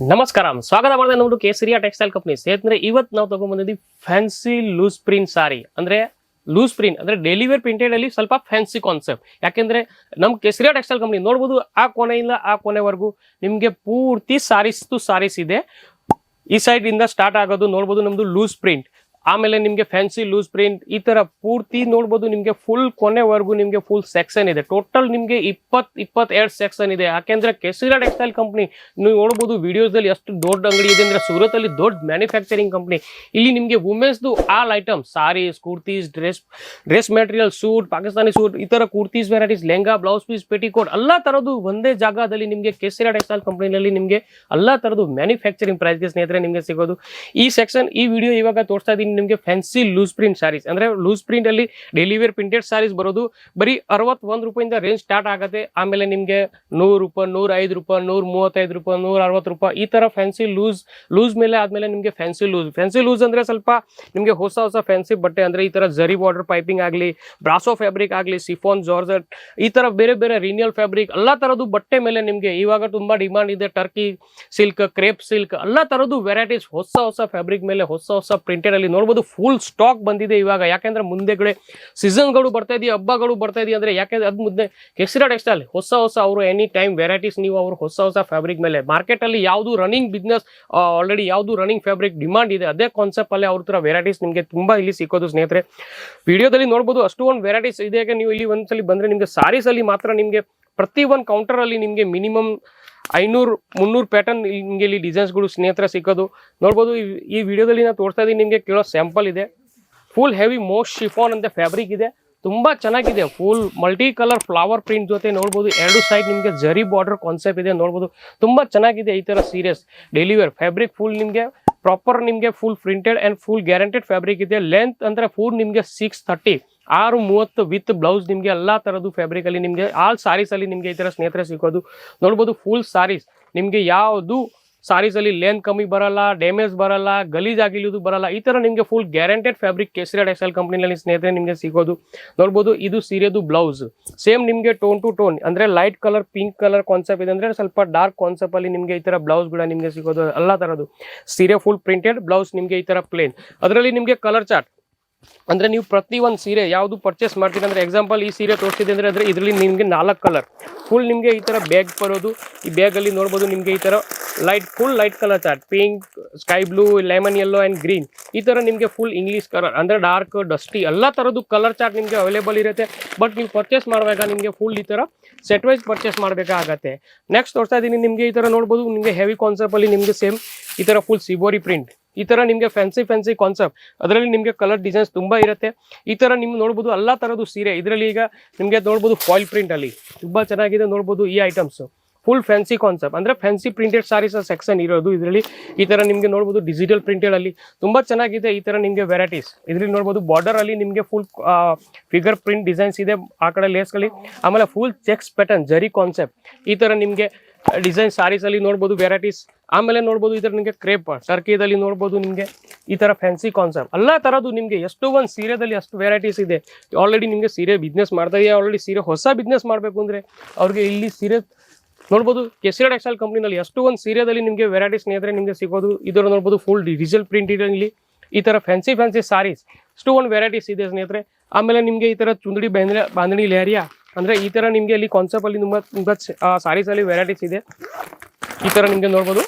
ನಮಸ್ಕಾರ. ಸ್ವಾಗತ ಮಾಡಿದೆ ನಮ್ದು ಕೇಸರಿಯಾ ಟೆಕ್ಸ್ಟೈಲ್ ಕಂಪ್ನಿ. ಸ್ನೇಹಿತರೆ ಇವತ್ತು ನಾವು ತಗೊಂಡ್ಬಂದಿದ್ದೀವಿ ಫ್ಯಾನ್ಸಿ ಲೂಸ್ ಪ್ರಿಂಟ್ ಸಾರಿ ಅಂದ್ರೆ ಲೂಸ್ ಪ್ರಿಂಟ್ ಅಂದ್ರೆ ಡೆಲಿವರ್ ಪ್ರಿಂಟೆಡ್ ಅಲ್ಲಿ ಸ್ವಲ್ಪ ಫ್ಯಾನ್ಸಿ ಕಾನ್ಸೆಪ್ಟ್ ಯಾಕೆಂದ್ರೆ ನಮ್ಮ ಕೇಸರಿಯಾ ಟೆಕ್ಸ್ಟೈಲ್ ಕಂಪ್ನಿ ನೋಡ್ಬೋದು, ಆ ಕೊನೆಯಿಂದ ಆ ಕೊನೆವರೆಗೂ ನಿಮಗೆ ಪೂರ್ತಿ ಸಾರೀಸ್ ಟು ಸಾರೀಸ್ ಇದೆ. ಈ ಸೈಡ್ ಇಂದ ಸ್ಟಾರ್ಟ್ ಆಗೋದು ನೋಡ್ಬೋದು ನಮ್ದು ಲೂಸ್ ಪ್ರಿಂಟ್ ಆಮೇಲೆ ನಿಮ್ಗೆ ಫ್ಯಾನ್ಸಿ ಲೂಸ್ ಪ್ರಿಂಟ್ ಈ ತರ ಪೂರ್ತಿ ನೋಡ್ಬೋದು, ನಿಮಗೆ ಫುಲ್ ಕೊನೆವರೆಗೂ ನಿಮಗೆ ಫುಲ್ ಸೆಕ್ಷನ್ ಇದೆ. ಟೋಟಲ್ ನಿಮಗೆ ಇಪ್ಪತ್, ಇಪ್ಪತ್ತೆರಡು ಸೆಕ್ಷನ್ ಇದೆ. ಯಾಕೆಂದ್ರೆ ಕೆಸಿರಾ ಟೆಕ್ಸ್ಟೈಲ್ ಕಂಪ್ನಿ ನೀವು ನೋಡ್ಬೋದು ವಿಡಿಯೋದಲ್ಲಿ ಎಷ್ಟು ದೊಡ್ಡ ಅಂಗಡಿ ಇದೆ ಅಂದ್ರೆ ಸೂರತ್ ಅಲ್ಲಿ ದೊಡ್ಡ ಮ್ಯಾನುಫ್ಯಾಕ್ಚರಿಂಗ್ ಕಂಪ್ನಿ ಇಲ್ಲಿ ನಿಮಗೆ ವುಮೆನ್ಸ್ದು all item saris kurtis dress dress material suit Pakistani suit ಈ ತರ kurtis varieties lehenga blouse piece petticoat ಎಲ್ಲ ತರದ್ದು ಒಂದೇ ಜಾಗದಲ್ಲಿ ನಿಮಗೆ ಕೆಸಿರಾ ಟೆಕ್ಸ್ಟೈಲ್ ಕಂಪ್ನಿನಲ್ಲಿ ನಿಮಗೆ ಎಲ್ಲ ತರದ್ದು ಮ್ಯಾನುಫ್ಯಾಕ್ಚರಿಂಗ್ ಪ್ರೈಸ್ಗೆ ಸ್ನೇಹಿತರೆ ನಿಮಗೆ ಸಿಗೋದು. ಈ ಸೆಕ್ಷನ್ ಈ ವಿಡಿಯೋ ಇವಾಗ ತೋರಿಸ್ತಾ ಇದ್ದೀನಿ. ನಿಮ್ಗೆ ಫ್ಯಾನ್ಸಿ ಲೂಸ್ ಪ್ರಿಂಟ್ ಸಾರೀಸ್ ಅಂದ್ರೆ ಲೂಸ್ ಪ್ರಿಂಟ್ ಅಲ್ಲಿ ಡೈಲಿ ವೇರ್ ಪ್ರಿಂಟೆಡ್ ಸಾರೀಸ್ ಬರೋದು, ಬರೀ ಅರವತ್ತೊಂದು ರೂಪಾಯಿಂದ ರೇಂಜ್ ಸ್ಟಾರ್ಟ್ ಆಗುತ್ತೆ. ಆಮೇಲೆ ನಿಮ್ಗೆ ನೂರು ರೂಪಾಯಿ, ನೂರ ಐದು ರೂಪಾಯಿ, ನೂರ ಮೂವತ್ತೈದು ರೂಪಾಯಿ, ನೂರ ಅರವತ್ತು ರೂಪಾಯಿ, ಈ ತರ ಫ್ಯಾನ್ಸಿ ಲೂಸ್ ಲೂಸ್ ಮೇಲೆ ಆದ್ಮೇಲೆ ನಿಮ್ಗೆ ಫ್ಯಾನ್ಸಿ ಲೂಸ್ ಫ್ಯಾನ್ಸಿ ಲೂಸ್ ಅಂದ್ರೆ ಸ್ವಲ್ಪ ನಿಮ್ಗೆ ಹೊಸ ಹೊಸ ಫ್ಯಾನ್ಸಿ ಬಟ್ಟೆ, ಅಂದ್ರೆ ಈ ತರ ಜರಿ ಬಾರ್ಡರ್ ಪೈಪಿಂಗ್ ಆಗಲಿ ಬ್ರಾಸೋ ಫ್ಯಾಬ್ರಿಕ್ ಆಗಲಿ ಸಿಫೋನ್ ಜಾರ್ಜೆಟ್ ಈ ತರ ಬೇರೆ ಬೇರೆ ರೀನಿಯಲ್ ಫ್ಯಾಬ್ರಿಕ್ ಎಲ್ಲ ತರದ್ದು ಬಟ್ಟೆ ಮೇಲೆ ನಿಮ್ಗೆ ಇವಾಗ ತುಂಬಾ ಡಿಮಾಂಡ್ ಇದೆ. ಟರ್ಕಿ ಸಿಲ್ಕ್ ಕ್ರೇಪ್ ಸಿಲ್ಕ್ ಎಲ್ಲ ತರದ್ದು ವೆರೈಟೀಸ್ ಹೊಸ ಹೊಸ ಫ್ಯಾಬ್ರಿಕ್ ಮೇಲೆ ಹೊಸ ಹೊಸ ಪ್ರಿಂಟೆಡ್ ಅಲ್ಲಿ ನೋಡ್ಬೋದು ಫುಲ್ ಸ್ಟಾಕ್ ಬಂದಿದೆ ಇವಾಗ. ಯಾಕೆಂದ್ರೆ ಮುಂದೆಗಡೆ ಸೀಸನ್ಗಳು ಬರ್ತಾ ಇದೆಯಾ, ಹಬ್ಬಗಳು ಬರ್ತಾ ಇದೆಯಾ ಅಂದ್ರೆ ಯಾಕೆಂದ್ರೆ ಅದ್ ಮುಂದೆ ಎಕ್ಸ್ಟ್ರಾ ಟೆಕ್ಸ್ಟೈಲ್ ಹೊಸ ಹೊಸ ಅವರು ಎನಿ ಟೈಮ್ ವೆರೈಟೀಸ್ ನೀವು ಅವರು ಹೊಸ ಹೊಸ ಫ್ಯಾಬ್ರಿಕ್ ಮೇಲೆ ಮಾರ್ಕೆಟ್ ಅಲ್ಲಿ ಯಾವುದು ರನ್ನಿಂಗ್ ಬಿಸ್ನೆಸ್ ಆಲ್ರೆಡಿ ಯಾವುದು ರನ್ನಿಂಗ್ ಫ್ಯಾಬ್ರಿಕ್ ಡಿಮಾಂಡ್ ಇದೆ, ಅದೇ ಕಾನ್ಸೆಪ್ಟ್ ಅಲ್ಲಿ ಅವ್ರ ತರ ವೆರೈಟೀಸ್ ನಿಮಗೆ ತುಂಬಾ ಇಲ್ಲಿ ಸಿಕ್ಕೋದು ಸ್ನೇಹಿತರೆ. ವಿಡಿಯೋದಲ್ಲಿ ನೋಡ್ಬೋದು ಅಷ್ಟು ಒಂದು ವೆರೈಟೀಸ್ ಇದೆ ನೀವು ಇಲ್ಲಿ ಒಂದ್ಸಲಿ ಬಂದ್ರೆ ನಿಮ್ಗೆ ಸಾರೀಸ್ ಅಲ್ಲಿ ಮಾತ್ರ ನಿಮ್ಗೆ ಪ್ರತಿ ಒಂದು ಕೌಂಟರ್ ಅಲ್ಲಿ ನಿಮ್ಗೆ ಮಿನಿಮಮ್ ಐನೂರು, ಮುನ್ನೂರು ಪ್ಯಾಟರ್ನ್ ಹಿಂಗೆ ಇಲ್ಲಿ ಡಿಸೈನ್ಸ್ಗಳು ಸ್ನೇಹಿತರ ಸಿಕ್ಕೋದು. ನೋಡ್ಬೋದು, ಈ- ವಿಡಿಯೋದಲ್ಲಿ ನಾನು ತೋರಿಸ್ತಾ ಇದ್ದೀನಿ, ನಿಮಗೆ ಕೇಳೋ ಸ್ಯಾಂಪಲ್ ಇದೆ. ಫುಲ್ ಹೆವಿ ಮೋಸ್ಟ್ ಶಿಫಾನ್ ಅಂತ ಫ್ಯಾಬ್ರಿಕ್ ಇದೆ. ತುಂಬ ಚೆನ್ನಾಗಿದೆ. Full multi colour flower print ಜೊತೆ ನೋಡ್ಬೋದು, ಎರಡು ಸೈಡ್ ನಿಮಗೆ ಜರಿ ಬಾರ್ಡರ್ ಕಾನ್ಸೆಪ್ಟ್ ಇದೆ ನೋಡ್ಬೋದು. ತುಂಬ ಚೆನ್ನಾಗಿದೆ ಈ ಥರ ಸೀರಿಯಸ್ ಡೆಲಿವರ್ ಫ್ಯಾಬ್ರಿಕ್ ಫುಲ್ ನಿಮಗೆ ಪ್ರಾಪರ್ ನಿಮಗೆ full printed and full guaranteed fabric ಇದೆ. ಲೆಂತ್ ಅಂದರೆ ಫುಲ್ ನಿಮಗೆ ಸಿಕ್ಸ್ ಥರ್ಟಿ ಆರು ಮೂವತ್ತು ವಿತ್ ಬ್ಲೌಸ್ ನಿಮಗೆ ಎಲ್ಲ ಥರದ್ದು ಫ್ಯಾಬ್ರಿಕಲ್ಲಿ ನಿಮಗೆ ಆಲ್ ಸಾರೀಸಲ್ಲಿ ನಿಮಗೆ ಈ ಥರ ಸ್ನೇಹಿತರೆ ಸಿಗೋದು ನೋಡ್ಬೋದು ಫುಲ್ ಸಾರೀಸ್ ನಿಮಗೆ ಯಾವುದು ಸಾರೀಸಲ್ಲಿ ಲೆಂತ್ ಕಮ್ಮಿ ಬರಲ್ಲ ಡ್ಯಾಮೇಜ್ ಬರಲ್ಲ, ಗಲೀಜ್ ಬರಲ್ಲ, ಈ ಥರ ನಿಮಗೆ full guaranteed fabric Kesari textile ಕಂಪ್ನಿನಲ್ಲಿ ಸ್ನೇಹಿತರೆ ನಿಮಗೆ ಸಿಗೋದು ನೋಡ್ಬೋದು ಇದು ಸೀರೆದು ಬ್ಲೌಸ್ ಸೇಮ್ ನಿಮಗೆ ಟೋನ್ ಟು ಟೋನ್ ಅಂದರೆ light colour pink colour concept ಇದೆ ಅಂದರೆ ಸ್ವಲ್ಪ ಡಾರ್ಕ್ ಕಾನ್ಸೆಪ್ಟಲ್ಲಿ ನಿಮಗೆ ಈ ಥರ ಬ್ಲೌಸ್ ಕೂಡ ನಿಮಗೆ ಸಿಗೋದು ಎಲ್ಲ ಥರದ್ದು ಸೀರೆ ಫುಲ್ ಪ್ರಿಂಟೆಡ್ ಬ್ಲೌಸ್ ನಿಮಗೆ ಈ ಥರ ಪ್ಲೇನ್ ಅದರಲ್ಲಿ ನಿಮಗೆ ಕಲರ್ ಚಾರ್ಟ್ ಅಂದ್ರೆ ನೀವು ಪ್ರತಿ ಒಂದು ಸೀರೆ ಯಾವುದು ಪರ್ಚೇಸ್ ಮಾಡ್ತೀರಿ ಅಂದ್ರೆ ಎಕ್ಸಾಂಪಲ್ ಈ ಸೀರೆ ತೋರಿಸಿದೆ ಅಂದ್ರೆ ಅದ್ರ ಇದರಲ್ಲಿ ನಿಮಗೆ ನಾಲ್ಕು ಕಲರ್ ಫುಲ್ ನಿಮಗೆ ಈ ತರ ಬ್ಯಾಗ್ ಬರೋದು, ಈ ಬ್ಯಾಗ್ ಅಲ್ಲಿ ನೋಡ್ಬೋದು ನಿಮಗೆ ಈ ತರ light full light colour chart pink sky blue lemon yellow and green ಈ ತರ ನಿಮಗೆ ಫುಲ್ ಇಂಗ್ಲಿಷ್ ಕಲರ್ ಅಂದ್ರೆ ಡಾರ್ಕ್ ಡಸ್ಟಿ ಎಲ್ಲ ತರದ್ದು ಕಲರ್ ಚಾರ್ಟ್ ನಿಮಗೆ ಅವೈಲೇಬಲ್ ಇರುತ್ತೆ. ಬಟ್ ನೀವು ಪರ್ಚೇಸ್ ಮಾಡುವಾಗ ನಿಮಗೆ ಫುಲ್ ಈ ತರ ಸೆಟ್ ವೈಸ್ ಪರ್ಚೇಸ್ ಮಾಡಬೇಕಾಗತ್ತೆ. ನೆಕ್ಸ್ಟ್ ತೋರಿಸ್ತಾ ಇದೀನಿ ನಿಮಗೆ ಈ ತರ ನೋಡ್ಬೋದು, ನಿಮಗೆ ಹೆವಿ ಕಾನ್ಸೆಪ್ಟ್ ಅಲ್ಲಿ ನಿಮಗೆ ಸೇಮ್ ಈ ತರ ಫುಲ್ ಸಿಬೋರಿ ಪ್ರಿಂಟ್ ಈ ತರ ನಿಮಗೆ ಫ್ಯಾನ್ಸಿ ಫ್ಯಾನ್ಸಿ ಕಾನ್ಸೆಪ್ಟ್ ಅದರಲ್ಲಿ ನಿಮಗೆ ಕಲರ್ ಡಿಸೈನ್ಸ್ ತುಂಬಾ ಇರುತ್ತೆ. ಈ ತರ ನಿಮ್ಗೆ ನೋಡ್ಬೋದು ಎಲ್ಲ ತರದ್ದು ಸೀರೆ. ಇದರಲ್ಲಿ ಈಗ ನಿಮಗೆ ನೋಡ್ಬೋದು ಫಾಯಿಲ್ ಪ್ರಿಂಟ್ ಅಲ್ಲಿ. ತುಂಬಾ ಚೆನ್ನಾಗಿದೆ ನೋಡ್ಬೋದು ಈ ಐಟಮ್ಸ್ ಫುಲ್ ಫ್ಯಾನ್ಸಿ ಕಾನ್ಸೆಪ್ಟ್ ಅಂದ್ರೆ ಫ್ಯಾನ್ಸಿ ಪ್ರಿಂಟೆಡ್ ಸಾರೀಸ್ ಸೆಕ್ಷನ್ ಇರೋದು ಇದರಲ್ಲಿ. ಈ ತರ ನಿಮಗೆ ನೋಡ್ಬೋದು ಡಿಜಿಟಲ್ ಪ್ರಿಂಟೆಡ್ ಅಲ್ಲಿ. ತುಂಬಾ ಚೆನ್ನಾಗಿದೆ ಈ ತರ ನಿಮಗೆ ವೆರೈಟೀಸ್ ಇದರಲ್ಲಿ ನೋಡ್ಬೋದು ಬಾರ್ಡರ್ ಅಲ್ಲಿ ನಿಮಗೆ ಫುಲ್ ಫಿಗರ್ ಪ್ರಿಂಟ್ ಡಿಸೈನ್ಸ್ ಇದೆ ಆ ಕಡೆ ಲೇಸ್ಗಳಲ್ಲಿ ಆಮೇಲೆ full checks pattern zari concept ಈ ತರ ನಿಮಗೆ ಡಿಸೈನ್ ಸಾರೀಸ್ ಅಲ್ಲಿ ನೋಡ್ಬೋದು ವೆರೈಟೀಸ್ ಆಮೇಲೆ ನೋಡ್ಬೋದು ಇದರ ನಿಮಗೆ ಕ್ರೇಪ್, ಟರ್ಕಿದಲ್ಲಿ ನೋಡ್ಬೋದು ನಿಮಗೆ ಈ ತರ ಫ್ಯಾನ್ಸಿ ಕಾನ್ಸೆಪ್ಟ್ ಎಲ್ಲ ಥರದ್ದು ನಿಮಗೆ ಎಷ್ಟು ಒಂದು ಸೀರೆದಲ್ಲಿ ಅಷ್ಟು ವೆರೈಟೀಸ್ ಇದೆ. ಆಲ್ರೆಡಿ ನಿಮಗೆ ಸೀರೆ ಬಿಸ್ನೆಸ್ ಮಾಡ್ತಾ ಆಲ್ರೆಡಿ ಸೀರೆ ಹೊಸ ಬಿಸ್ನೆಸ್ ಮಾಡಬೇಕು ಅಂದ್ರೆ ಅವ್ರಿಗೆ ಇಲ್ಲಿ ಸೀರೆ ನೋಡ್ಬೋದು ಕೆಸಿರಾ ಟೆಕ್ಸ್ಟೈಲ್ ಕಂಪ್ನಿನಲ್ಲಿ ಎಷ್ಟು ಒಂದು ಸೀರೆದಲ್ಲಿ ನಿಮಗೆ ವೆರೈಟೀಸ್ ಸ್ನೇಹಿತರೆ ನಿಮಗೆ ಸಿಗೋದು. ಇದರ ನೋಡ್ಬೋದು ಫುಲ್ ಡಿಜಿಟಲ್ ಪ್ರಿಂಟ್ ಇಲ್ಲಿ. ಈ ತರ ಫ್ಯಾನ್ಸಿ ಫ್ಯಾನ್ಸಿ ಸಾರೀಸ್ ಇಷ್ಟು ಒಂದು ವೆರೈಟೀಸ್ ಇದೆ ಸ್ನೇಹಿತರೆ ಆಮೇಲೆ ನಿಮಗೆ ಈ ತರ ಚುಂದಡಿ ಬಾಂಧಣಿ ಬಾಂಧಣಿ ಲೇರಿಯಾ ಅಂದ್ರೆ ಈ ತರ ನಿಮಗೆ ಅಲ್ಲಿ ಕಾನ್ಸೆಪ್ಟ್ ಅಲ್ಲಿ ತುಂಬ ಸಾರೀಸಲ್ಲಿ ವೆರೈಟೀಸ್ ಇದೆ. ಈ ತರ ನಿಮಗೆ ನೋಡ್ಬೋದು.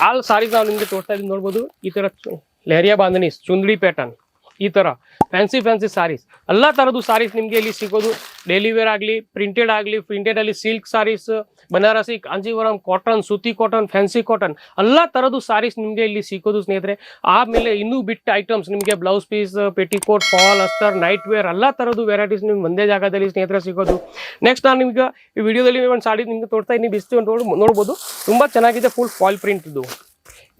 ಆಲ್ ಸಾರೀಸ್ ನಾವು ನಿಮಗೆ ತೋರಿಸ್ತಾ ಇದ್ದೀವಿ ನೋಡ್ಬೋದು. ಈ ತರ ಚು- ಲೆಹರಿಯಾ ಬಾಂಧಣಿ ಚುಂದಡಿ ಪ್ಯಾಟರ್ನ್ ಈ ತರ ಫ್ಯಾನ್ಸಿ ಫ್ಯಾನ್ಸಿ ಸಾರೀಸ್ ಎಲ್ಲ ತರದ್ದು ಸಾರೀಸ್ ನಿಮಗೆ ಇಲ್ಲಿ ಸಿಗೋದು. ಡೈಲಿ ವೇರ್ ಆಗಲಿ ಪ್ರಿಂಟೆಡ್ ಆಗಲಿ ಪ್ರಿಂಟೆಡ್ ಅಲ್ಲಿ ಸಿಲ್ಕ್ ಸಾರೀಸ್ ಬನಾರಸಿ ಕಾಂಜೀವರಂ ಕಾಟನ್ ಸೂತಿ ಕಾಟನ್ ಫ್ಯಾನ್ಸಿ ಕಾಟನ್ ಎಲ್ಲ ತರದ್ದು ಸಾರೀಸ್ ನಿಮಗೆ ಇಲ್ಲಿ ಸಿಗೋದು ಸ್ನೇಹಿತರೆ. ಆಮೇಲೆ ಇನ್ನೂ ಬಿಟ್ಟ ಐಟಮ್ಸ್ ನಿಮಗೆ ಬ್ಲೌಸ್ ಪೀಸ್ ಪೆಟಿಕೋಟ್ ಫಾಲ್ ಅಸ್ಟರ್ ನೈಟ್ ವೇರ್ ಎಲ್ಲ ತರದ್ದು ವೆರೈಟೀಸ್ ನಿಮ್ಗೆ ಒಂದೇ ಜಾಗದಲ್ಲಿ ಸ್ನೇಹಿತರೆ ಸಿಗೋದು. ನೆಕ್ಸ್ಟ್ ನಾನು ನಿಮ್ಗೆ ಈ ವಿಡಿಯೋದಲ್ಲಿ ಒಂದು ಸಾಡಿ ನಿಮ್ಗೆ ತೋರ್ತಾ ಇದ್ದೀನಿ. ಬಿಸ್ತು ಅಂತ ನೋಡ್ಬೋದು. ತುಂಬ ಚೆನ್ನಾಗಿದೆ ಫುಲ್ ಫಾಲ್ ಪ್ರಿಂಟ್ ಇದು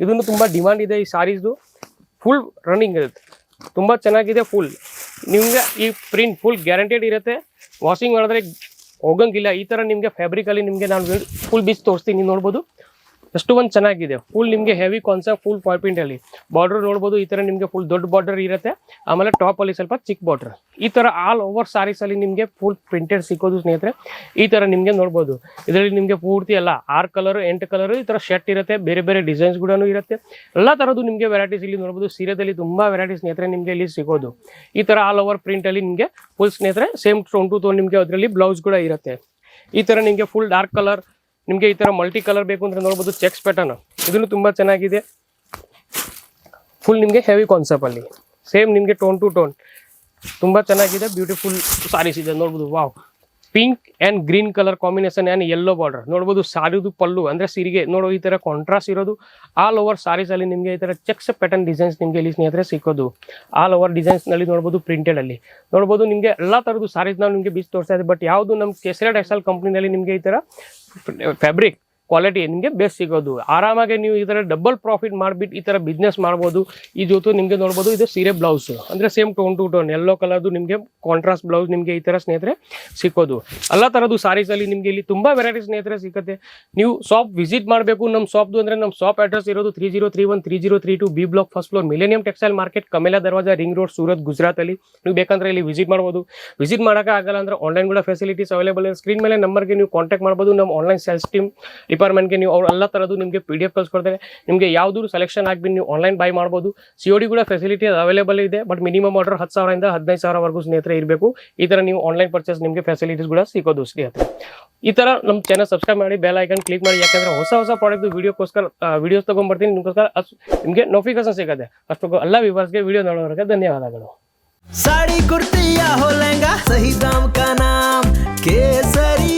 ಇದನ್ನು ತುಂಬ ಡಿಮಾಂಡ್ ಇದೆ ಈ ಸಾರೀಸ್ದು ಫುಲ್ ರನ್ನಿಂಗ್ ಇರುತ್ತೆ. ತುಂಬ ಚೆನ್ನಾಗಿದೆ ಫುಲ್ ನಿಮಗೆ ಈ ಪ್ರಿಂಟ್ ಫುಲ್ ಗ್ಯಾರಂಟೆಡ್ ಇರುತ್ತೆ. ವಾಷಿಂಗ್ ಮಾಡಿದ್ರೆ ಹೋಗಂಗಿಲ್ಲ. ಈ ಥರ ನಿಮಗೆ ಫ್ಯಾಬ್ರಿಕಲ್ಲಿ ನಿಮಗೆ ನಾನು ಫುಲ್ ಬಿಸ್ ತೋರಿಸ್ತೀನಿ ನೋಡ್ಬೋದು. ಎಷ್ಟು ಒಂದು ಚೆನ್ನಾಗಿದೆ. ಫುಲ್ ನಿಮಗೆ ಹೆವಿ ಕಾನ್ಸೆಪ್ಟ್ ಫುಲ್ ಪಾಯಿಂಟ್ ಅಲ್ಲಿ. ಬಾರ್ಡರ್ ನೋಡ್ಬೋದು, ಈ ಥರ ನಿಮಗೆ ಫುಲ್ ದೊಡ್ಡ ಬಾರ್ಡರ್ ಇರುತ್ತೆ. ಆಮೇಲೆ ಟಾಪ್ ಅಲ್ಲಿ ಸ್ವಲ್ಪ ಚಿಕ್ಕ ಬಾರ್ಡರ್ ಈ ಥರ ಆಲ್ ಓವರ್ ಸಾರೀಸ್ ಅಲ್ಲಿ ನಿಮಗೆ ಫುಲ್ ಪ್ರಿಂಟೆಡ್ ಸಿಕ್ಕೋದು ಸ್ನೇಹಿತರೆ, ಈ ಥರ ನಿಮಗೆ ನೋಡ್ಬೋದು. ಇದರಲ್ಲಿ ನಿಮಗೆ ಪೂರ್ತಿ ಎಲ್ಲ ಆರು ಕಲರ್ ಎಂಟು ಕಲರ್ ಈ ಥರ ಶರ್ಟ್ ಇರುತ್ತೆ, ಬೇರೆ ಬೇರೆ ಡಿಸೈನ್ಸ್ ಕೂಡ ಇರುತ್ತೆ. ಎಲ್ಲ ಥರದ್ದು ನಿಮಗೆ ವೆರೈಟೀಸ್ ಇಲ್ಲಿ ನೋಡ್ಬೋದು. ಸೀರೆದಲ್ಲಿ ತುಂಬ ವೆರೈಟಿ ಸ್ನೇಹಿತರೆ ನಿಮಗೆ ಇಲ್ಲಿ ಸಿಗೋದು. ಈ ಥರ ಆಲ್ ಓವರ್ ಪ್ರಿಂಟಲ್ಲಿ ನಿಮಗೆ ಫುಲ್ ಸ್ನೇಹಿತರೆ ಸೇಮ್ ಟೋನ್ ಟು ತೋನ್ ನಿಮಗೆ ಅದರಲ್ಲಿ ಬ್ಲೌಸ್ ಕೂಡ ಇರುತ್ತೆ. ಈ ಥರ ನಿಮಗೆ ಫುಲ್ ಡಾರ್ಕ್ ಕಲರ್ ನಿಮಗೆ ಈ ಥರ ಮಲ್ಟಿ ಕಲರ್ ಬೇಕು ಅಂದರೆ ನೋಡ್ಬೋದು ಚೆಕ್ಸ್ ಪ್ಯಾಟರ್ನ್ ಇದನ್ನು ತುಂಬ ಚೆನ್ನಾಗಿದೆ. ಫುಲ್ ನಿಮಗೆ ಹೆವಿ ಕಾನ್ಸೆಪ್ಟ್ ಅಲ್ಲಿ. ಸೇಮ್ ನಿಮಗೆ ಟೋನ್ ಟು ಟೋನ್ ತುಂಬ ಚೆನ್ನಾಗಿದೆ ಬ್ಯೂಟಿಫುಲ್ ಸಾರೀಸ್ ಇದೆ ನೋಡ್ಬೋದು. Wow pink and green colour combination and yellow border ನೋಡ್ಬೋದು ಸಾರಿದು ಪಲ್ಲು, ಅಂದ್ರೆ ಸೀರೆಗೆ, ನೋಡೋ ಈ ತರ ಕಾಂಟ್ರಾಸ್ಟ್ ಇರೋದು. ಆಲ್ ಓವರ್ ಸಾರೀಸ್ ಅಲ್ಲಿ ನಿಮಗೆ ಈ ತರ ಚೆಕ್ಸ್ ಪ್ಯಾಟರ್ನ್ ಡಿಸೈನ್ಸ್ ನಿಮಗೆ ಇಲ್ಲಿ ಸ್ನೇಹಿತರೆ ಸಿಕ್ಕೋದು. ಆಲ್ ಓವರ್ ಡಿಸೈನ್ಸ್ನಲ್ಲಿ ನೋಡ್ಬೋದು ಪ್ರಿಂಟೆಡ್ ಅಲ್ಲಿ. ನೋಡ್ಬೋದು ನಿಮಗೆ ಎಲ್ಲಾ ತರದ್ದು ಸಾರೀಸ್ ನಾವು ನಿಮಗೆ ಬೀಚ್ ತೋರಿಸ್ತಾ ಇದೆ ಬಟ್ ಯಾವುದು ನಮ್ಮ ಕೆಸರ ಟೆಕ್ಸ್ಟೈಲ್ ಕಂಪ್ನಿನಲ್ಲಿ ನಿಮಗೆ ಈ ತರ ಫ್ಯಾಬ್ರಿಕ್ ಕ್ವಾಲಿಟಿ ನಿಮಗೆ ಬೇಸ್ ಸಿಗೋದು. ಆರಾಮಾಗಿ ನೀವು ಈ ಥರ ಡಬಲ್ ಪ್ರಾಫಿಟ್ ಮಾಡಿಬಿಟ್ಟು ಈ ಥರ ಬಿಸ್ನೆಸ್ ಮಾಡ್ಬೋದು. ಈ ಜೊತೆ ನಿಮಗೆ ನೋಡ್ಬೋದು ಇದು ಸೀರೆ ಬ್ಲೌಸ್ ಅಂದರೆ same tone to tone yellow ಕಲರ್ದು ನಿಮಗೆ ಕಾಂಟ್ರಾಸ್ಟ್ ಬ್ಲೌಸ್ ನಿಮಗೆ ಈ ಥರ ಸ್ನೇಹಿತರೆ ಸಿಕ್ಕೋದು. ಎಲ್ಲ ಥರದ್ದು ಸಾರೀಸಲ್ಲಿ ನಿಮಗೆ ಇಲ್ಲಿ ತುಂಬ ವೆರೈಟಿ ಸ್ನೇಹಿತರೆ ಸಿಗುತ್ತೆ ನೀವು ಶಾಪ್ ವಿಸಿಟ್ ಮಾಡಬೇಕು ನಮ್ಮ ಶಾಪ್ದು ಅಂದರೆ ನಮ್ಮ ಶಾಪ್ ಅಡ್ರೆಸ್ ಇರೋದು three zero three one three zero three two B block first floor millennium textile market Kamela Darwaja ring road Surat ಗುಜರಾತಲ್ಲಿ ನೀವು ಬೇಕಂದ್ರೆ ಇಲ್ಲಿ ವಿಸಿಟ್ ಮಾಡ್ಬೋದು. ವಿಸಿಟ್ ಮಾಡೋಕೆ ಆಗಲ್ಲ ಅಂದ್ರೆ ಆನ್ಲೈನ್ ಕೂಡ ಫೆಸಿಲಿಟೀಸ್ ಅವೈಲೇಬಲ್ ಇದೆ. ಸ್ಕ್ರೀನ್ ಮೇಲೆ ನಂಬರ್ಗೆ ನೀವು ಕಾಂಟ್ಯಾಕ್ಟ್ ಮಾಡ್ಬೋದು. ನಮ್ಮ ಆನ್ಲೈನ್ ಸೆಲ್ಸ್ ಟೀಮ್ ಡಿಪಾರ್ಟ್ಮೆಂಟ್ಗೆ ನೀವು ಅವ್ರು ಎಲ್ಲ ಥರದ್ದು ನಿಮಗೆ ಪಿ ಡಿ ಎಫ್ ಕಳ್ಸ್ಕೊಡ್ತಾರೆ ನಿಮಗೆ ಯಾವ್ದು ಸೆಲೆಕ್ಷನ್ ಆಗಿಬಿಟ್ಟು ನೀವು ಆನ್ಲೈನ್ ಬೈ ಮಾಡ್ಬೋದು ಸಿ ಒ ಡಿ ಕೂಡ ಫೆಸಿಲಿಟಿ ಅವೈಲೇಬಲ್ ಇದೆ ಬಟ್ ಮಿನಿಮಮ್ ಆರ್ಡರ್ ಹತ್ತು ಸಾವಿರದಿಂದ ಹದಿನೈದು ಸಾವಿರವರೆಗೂ ಸ್ನೇಹಿತರೆ ಇರಬೇಕು ಈ ಥರ ನೀವು ಆನ್ಲೈನ್ ಪರ್ಚೇಸ್ ನಿಮಗೆ ಫೆಸಿಲಿಟೀಸ್ ಕೂಡ ಸಿಗೋದು ಸ್ನೇಹಿತರೆ ಈ ಥರ ನಮ್ಮ ಚಾನಲ್ ಸಬ್ಸ್ಕ್ರೈಬ್ ಮಾಡಿ ಬೆಲ್ ಐಕನ್ ಕ್ಲಿಕ್ ಮಾಡಿ ಯಾಕಂದ್ರೆ ಹೊಸ ಹೊಸ ಪ್ರಾಡಕ್ಟ್ ವಿಡಿಯೋಕ್ಕೋಸ್ಕರ ವಿಡಿಯೋಸ್ ತೊಗೊಂಡ್ಬರ್ತೀನಿ ನಿಮಗೋಸ್ಕರ ಅಸ್ ನಿಮಗೆ ನೋಟಿಫಿಕೇಶನ್ ಸಿಗುತ್ತೆ ಅಷ್ಟು ಎಲ್ಲ ವಿವರ್ಸ್ಗೆ ವಿಡಿಯೋ ನೋಡೋರಿಗೆ ಧನ್ಯವಾದಗಳು साड़ी कुर्ती या हो लहंगा सही दाम का नाम केसरिया दाम